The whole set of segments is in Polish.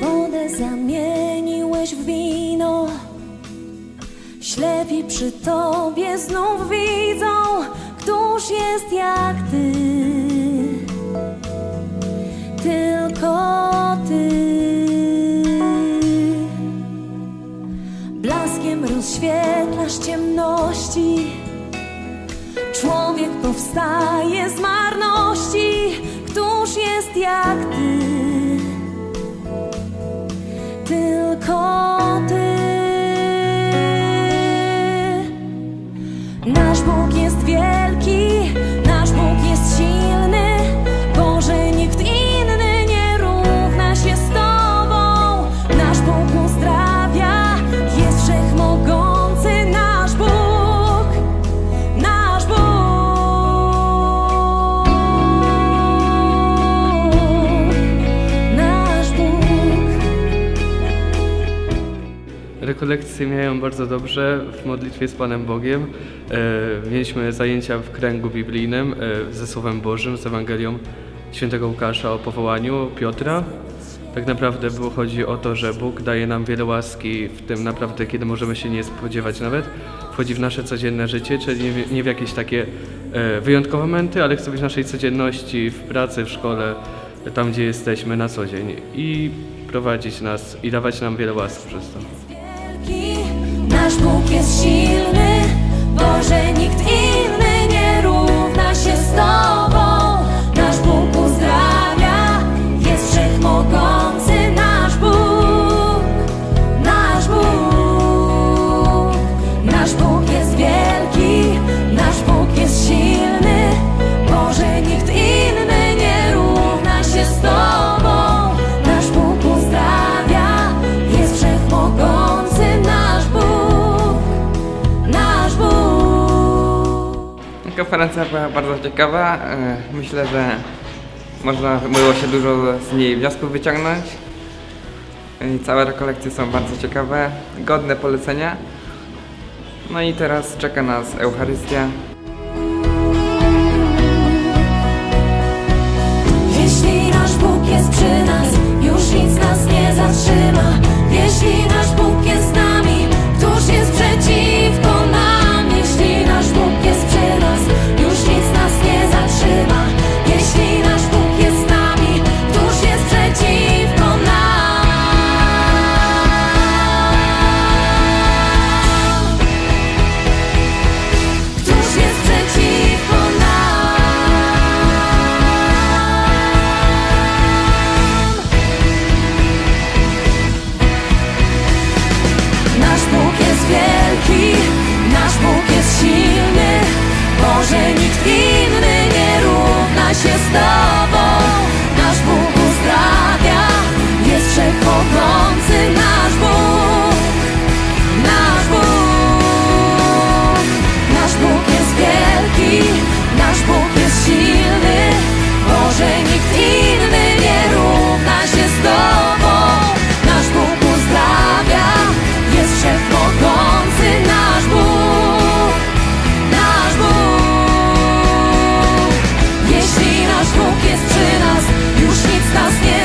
Wodę zamieniłeś w wino. Ślepi przy tobie znów widzą Któż jest jak ty. Tylko ty. Blaskiem rozświetlasz ciemności. Człowiek powstaje z marności. Któż jest jak ty? Tylko Rekolekcje miałem bardzo dobrze w modlitwie z Panem Bogiem. E, mieliśmy zajęcia w kręgu biblijnym e, ze Słowem Bożym, z Ewangelią Świętego Łukasza o powołaniu Piotra. Tak naprawdę było, chodzi o to, że Bóg daje nam wiele łaski w tym naprawdę, kiedy możemy się nie spodziewać nawet. Wchodzi w nasze codzienne życie, czyli nie, w- jakieś takie e, wyjątkowe momenty, ale chce być w naszej codzienności, w pracy, w szkole, tam gdzie jesteśmy na co dzień i prowadzić nas i dawać nam wiele łask przez to. Wielki, nasz Bóg jest silny, Konferencja była bardzo ciekawa. E, Myślę, że można było się dużo z niej wniosków wyciągnąć. I całe rekolekcje są bardzo ciekawe, godne polecenia. No i teraz czeka nas Eucharystia. Jeśli Bóg jest przy nas, już nic nas nie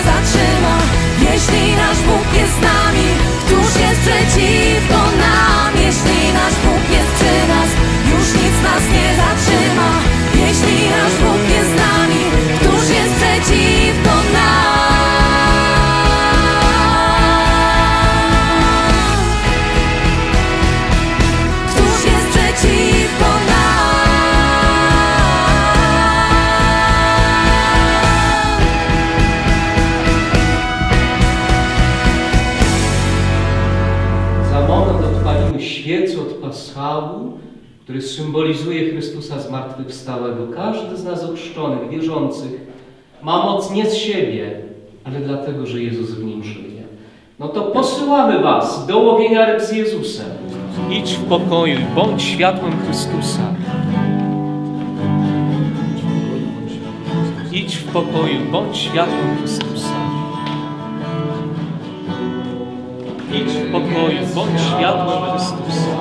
który symbolizuje Chrystusa zmartwychwstałego. Każdy z nas ochrzczonych, wierzących ma moc nie z siebie, ale dlatego, że Jezus w nim żyje. No to posyłamy Was do łowienia ryb z Jezusem. Idź w pokoju, i bądź światłem Chrystusa. Idź w pokoju, bądź światłem Chrystusa. Idź w pokoju, bądź światłem Chrystusa.